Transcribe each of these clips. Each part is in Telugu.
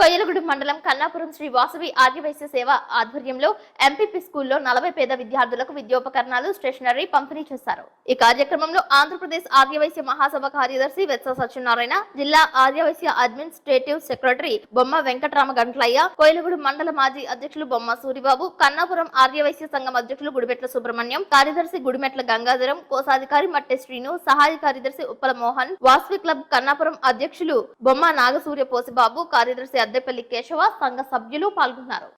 కొయ్యలగూడెం మండలం కన్నాపురం శ్రీ వాసవి ఆర్యవైశ్య సేవ ఆధ్వర్యంలో ఎంపీపీ స్కూల్లో నలభై పేద విద్యార్థులకు విద్యోపకరణాలు స్టేషనరీ పంపిణీ చేశారు. ఈ కార్యక్రమంలో ఆంధ్రప్రదేశ్ ఆర్యవైశ్య మహాసభ కార్యదర్శి వెత్స సత్యనారాయణ జిల్లా ఆర్యవైశ్య అడ్మినిస్ట్రేటివ్ సెక్రటరీ బొమ్మ వెంకటరామ గంట్లయ్య కోయిలగూడెం మండల మాజీ అధ్యక్షులు బొమ్మ సూరిబాబు కన్నాపురం ఆర్యవైశ్య సంఘం అధ్యక్షులు గుడిమెట్ల సుబ్రహ్మణ్యం కార్యదర్శి గుడిమెట్ల గంగాధరం కోశాధికారి మట్టె శ్రీను సహాయ కార్యదర్శి ఉప్పల మోహన్ వాస్వి క్లబ్ కన్నాపురం అధ్యక్షులు బొమ్మ నాగసూర్య పోసిబాబు కార్యదర్శి అద్దెపల్లి కేశవ సంఘ సభ్యులు పాల్గొన్నారు.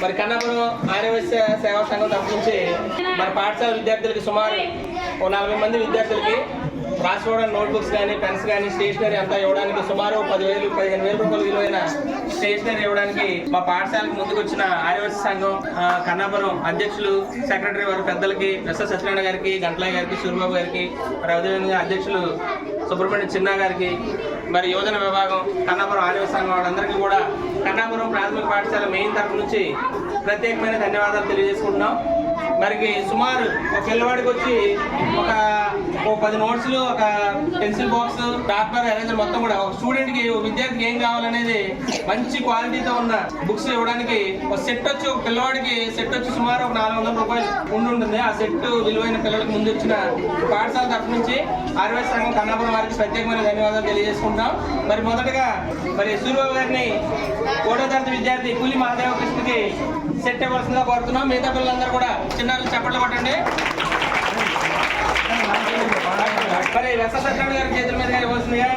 మరి కన్నాపురం ఆర్యవైశ్య సేవా సంఘం తరఫు నుంచి మన పాఠశాల విద్యార్థులకి సుమారు ఓ నలభై మంది విద్యార్థులకి పాస్వర్డ్ నోట్బుక్స్ కానీ పెన్స్ కానీ స్టేషనరీ అంతా ఇవ్వడానికి సుమారు పదివేలు పదిహేను వేల రూపాయల విలువైన స్టేషనరీ ఇవ్వడానికి మా పాఠశాలకు ముందుకు వచ్చిన ఆర్యవైశ్య సంఘం కన్నాపురం అధ్యక్షులు సెక్రటరీ వారి పెద్దలకి ఎస్ సత్యనారాయణ గారికి గంటలయ్య గారికి సూర్యబాబు గారికి మరి అదేవిధంగా అధ్యక్షులు సుబ్రహ్మణ్యం చిన్నా గారికి మరి యువజన విభాగం కన్నాపురం ఆర్యవ సంఘం వాళ్ళందరికీ కూడా కన్నాపురం ప్రాథమిక పాఠశాల మెయిన్ తరఫు నుంచి ప్రత్యేకమైన ధన్యవాదాలు తెలియజేసుకుంటున్నాం. మరికి సుమారు ఒక పిల్లవాడికి వచ్చి ఒక ఓ పది నోట్స్లు ఒక పెన్సిల్ బాక్స్ పేపర్ ఎరేజర్ మొత్తం కూడా ఒక స్టూడెంట్కి ఒక విద్యార్థికి ఏం కావాలనేది మంచి క్వాలిటీతో ఉన్న బుక్స్ ఇవ్వడానికి ఒక సెట్ వచ్చి ఒక పిల్లవాడికి సెట్ వచ్చి సుమారు ఒక నాలుగు వందల రూపాయలు ఉండి ఉంటుంది. ఆ సెట్ విలువైన పిల్లలకు ముందు వచ్చిన పాఠశాల తరఫు నుంచి ఆర్వై సంఘం కన్నాపురం వారికి ప్రత్యేకమైన ధన్యవాదాలు తెలియజేసుకుంటాం. మరి మొదటగా మరి సూర్యబాబు గారిని కోటో తరగతి విద్యార్థి కూలి మహాదేవ కృష్ణకి సెట్ ఇవ్వాల్సిందిగా కోరుతున్నాం. మిగతా పిల్లలందరూ కూడా చిన్నారులు చప్పట్లు కొట్టండి. మరి వెస గారి చేతుల మీదుగా ఇవ్వాల్సిందిగా